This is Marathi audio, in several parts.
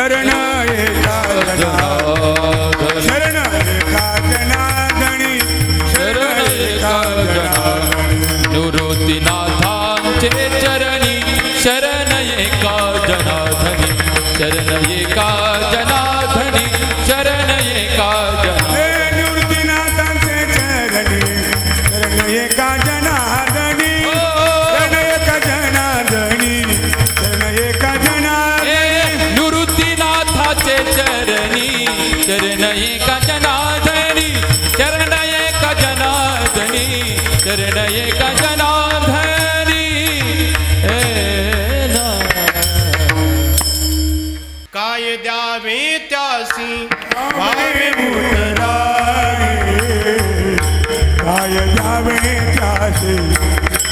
શરણાએ શરણાએ કાગનાદણી શરણાએ કાગનાદણી નિવૃત્તિનાથાં ચે ચરણી શરણએ કાજનાધની શરણએ કાજ काय द्यावे त्यासी? भावे भूतराणी काय द्यावे त्यासी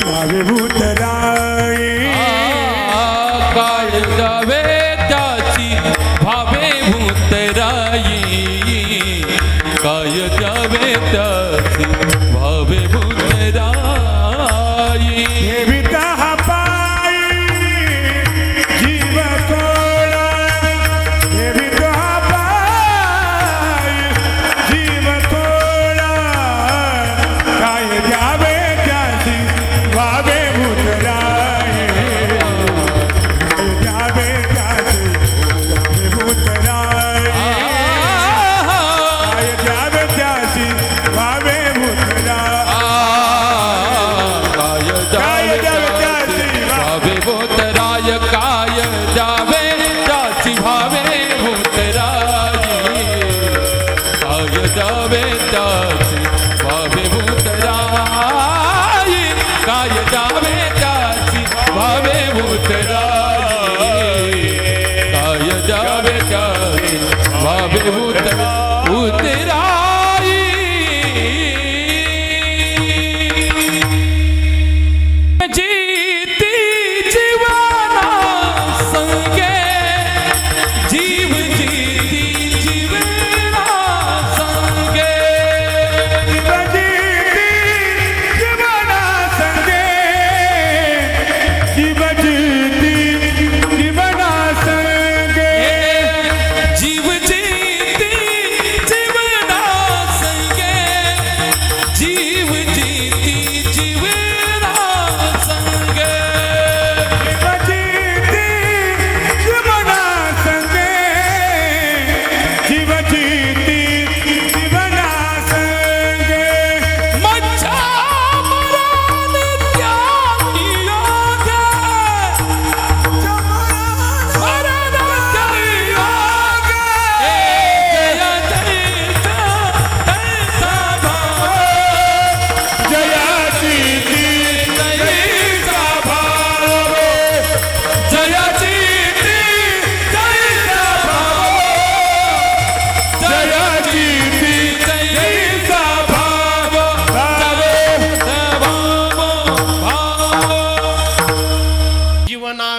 भावे भूतराणी काय द्यावे भावे भूतराई। काय द्यावे तक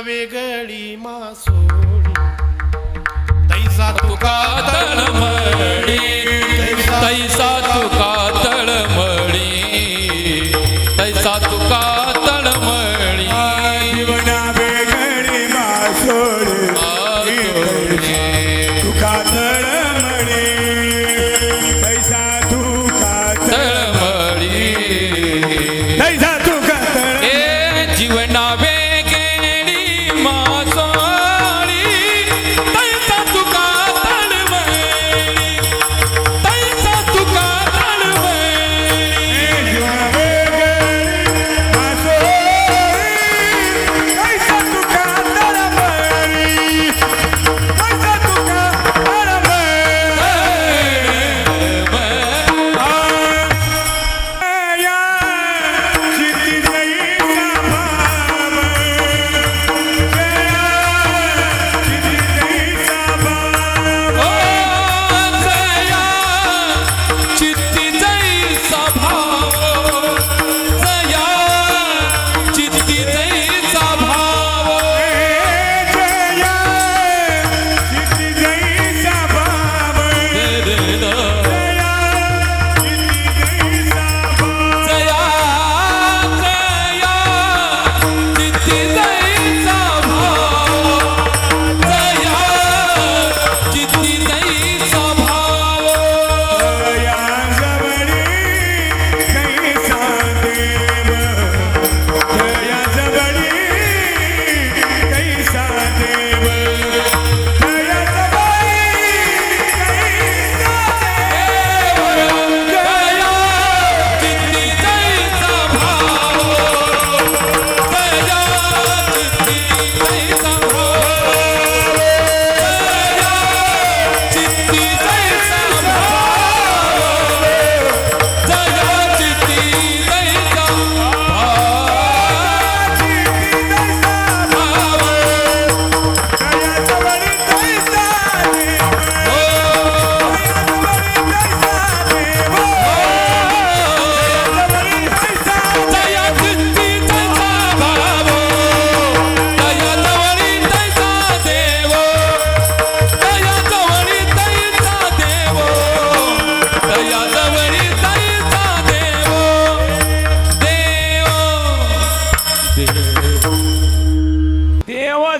वेगळी मासोळी. तैसा तुका तळमळी तैसा तुका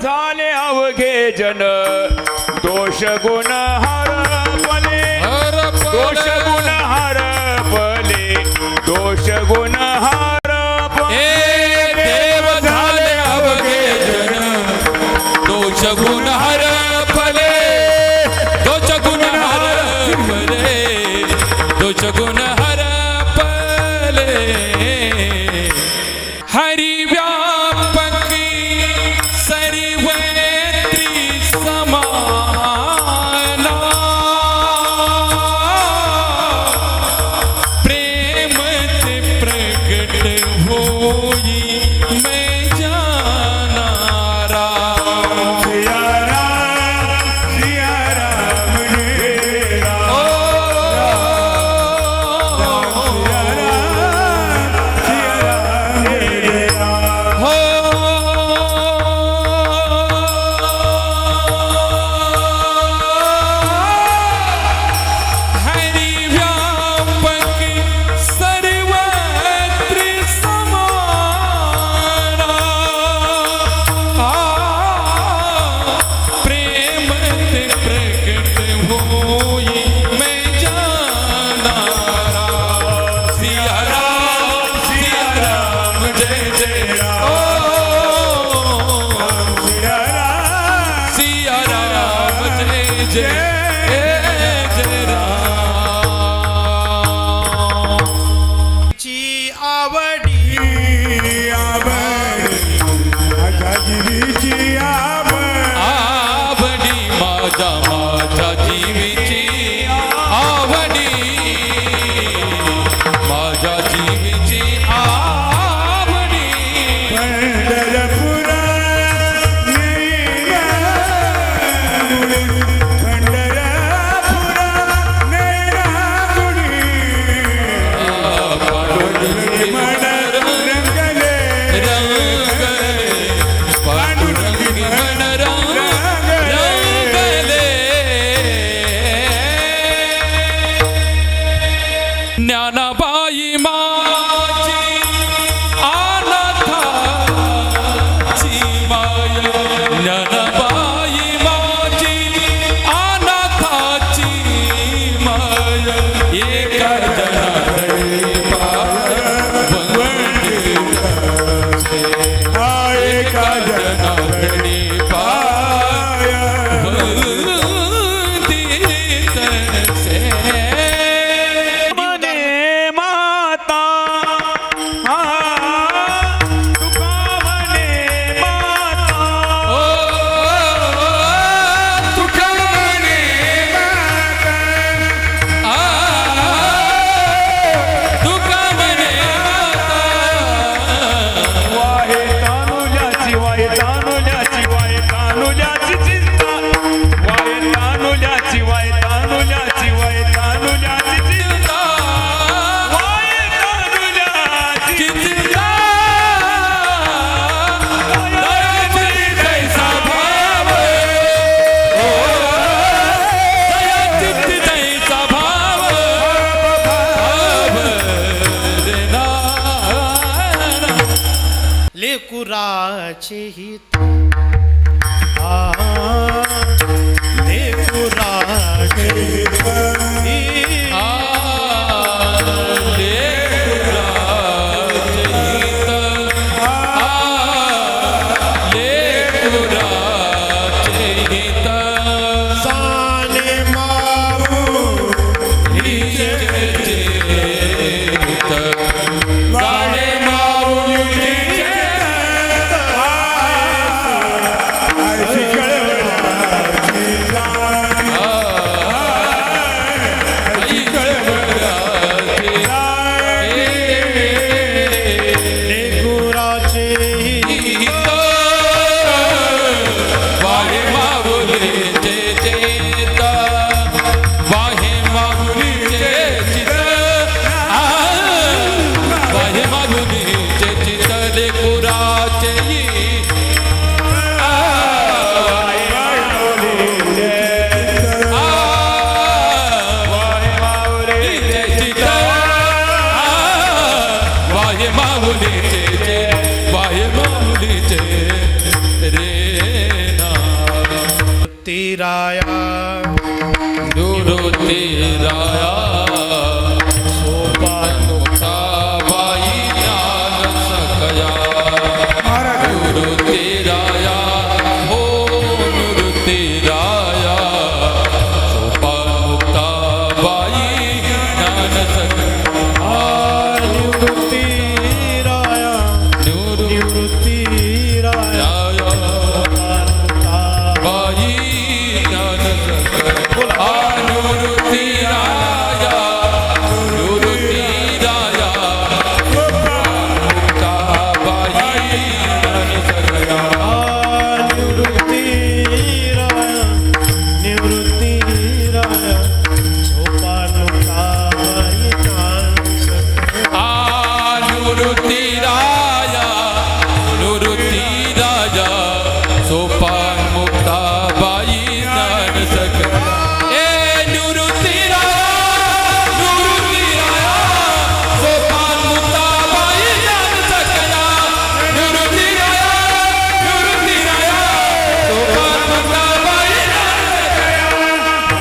झाले अवघे जन. दोष गुण हरपले दोष गुण हरपले दोष गुण हरपले देव झाले अवघे जन. दोष गुण हरपले दोष गुण हरपले दोष गुण हरपले 娘那巴依妈。कुराचे हित